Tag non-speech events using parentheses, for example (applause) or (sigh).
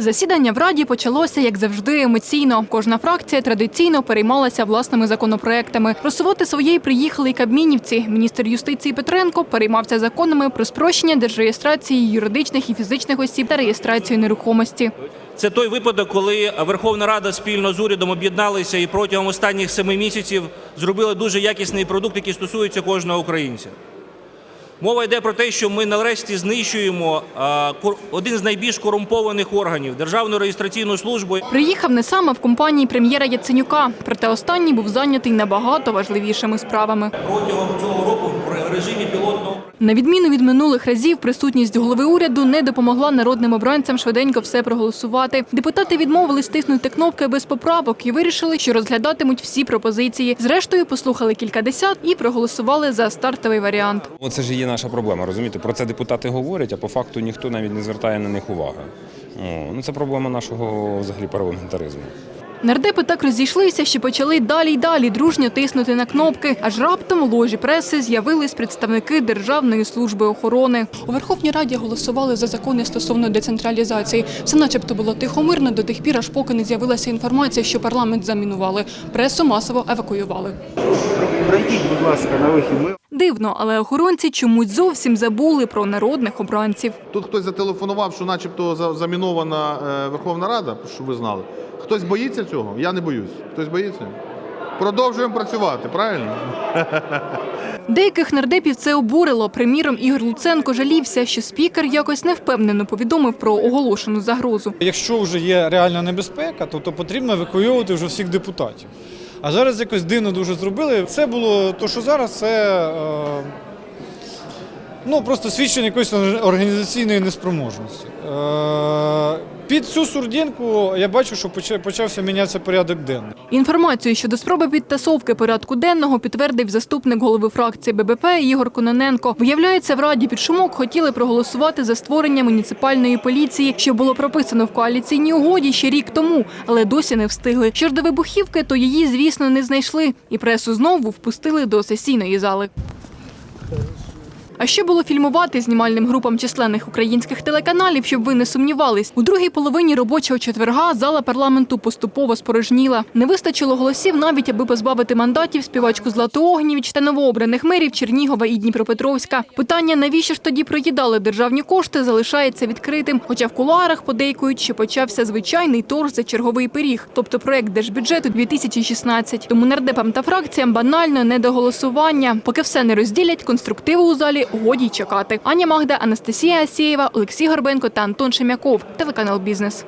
Засідання в Раді почалося, як завжди, емоційно. Кожна фракція традиційно переймалася власними законопроектами. Просувати своєї приїхали й кабмінівці. Міністр юстиції Петренко переймався законами про спрощення держреєстрації юридичних і фізичних осіб та реєстрацію нерухомості. Це той випадок, коли Верховна Рада спільно з урядом об'єдналися і протягом останніх семи місяців зробили дуже якісний продукт, який стосується кожного українця. Мова йде про те, що ми нарешті знищуємо один з найбільш корумпованих органів Державну реєстраційну службу. Приїхав не саме в компанії прем'єра Яценюка. Проте останній був зайнятий набагато важливішими справами. Протягом цього року в режимі пілотного На відміну від минулих разів, присутність голови уряду не допомогла народним обранцям швиденько все проголосувати. Депутати відмовили стиснути кнопки без поправок і вирішили, що розглядатимуть всі пропозиції. Зрештою, послухали кількадесят і проголосували за стартовий варіант. Оце ж і є наша проблема, розумієте? Про це депутати говорять, а по факту ніхто навіть не звертає на них уваги. Ну це проблема нашого взагалі парламентаризму. Нардепи так розійшлися, що почали далі й далі дружньо тиснути на кнопки. Аж раптом у ложі преси з'явились представники Державної служби охорони. У Верховній Раді голосували за закони стосовно децентралізації. Все начебто було тихомирно до тих пір, аж поки не з'явилася інформація, що парламент замінували. Пресу масово евакуювали. Пройдіть, будь ласка, на вихід. Дивно, але охоронці чомусь зовсім забули про народних обранців. Тут хтось зателефонував, що начебто за- замінована е, Верховна Рада, щоб ви знали. Хтось боїться цього? Я не боюсь. Хтось боїться? Продовжуємо працювати, правильно? (laughs) Деяких нардепів це обурило. Приміром, Ігор Луценко жалівся, що спікер якось невпевнено повідомив про оголошену загрозу. Якщо вже є реальна небезпека, то, то потрібно евакуйовувати вже всіх депутатів. А зараз якось дивно дуже зробили. Це було то, що зараз це е, ну, просто свідчення якоїсь організаційної неспроможності. Е, під цю сурдінку я бачу, що поча- почався мінятися порядок денний. Інформацію щодо спроби підтасовки порядку денного підтвердив заступник голови фракції ББП Ігор Кононенко. Виявляється, в Раді під шумок хотіли проголосувати за створення муніципальної поліції, що було прописано в коаліційній угоді ще рік тому, але досі не встигли. Що ж до вибухівки, то її, звісно, не знайшли, і пресу знову впустили до сесійної зали. А що було фільмувати знімальним групам численних українських телеканалів, щоб ви не сумнівались? У другій половині робочого четверга зала парламенту поступово спорожніла. Не вистачило голосів навіть, аби позбавити мандатів співачку Злату Огнєвіч та новообраних мерів Чернігова і Дніпропетровська. Питання, навіщо ж тоді проїдали державні кошти, залишається відкритим. Хоча в кулуарах подейкують, що почався звичайний торг за черговий пиріг, тобто проект держбюджету 2016. Тому нардепам та фракціям банально не до голосування. Поки все не розділять, конструктиву у залі годі й чекати. Аня Магда, Анастасія Асєєва, Олексій Горбенко та Антон Шемяков. Телеканал Бізнес.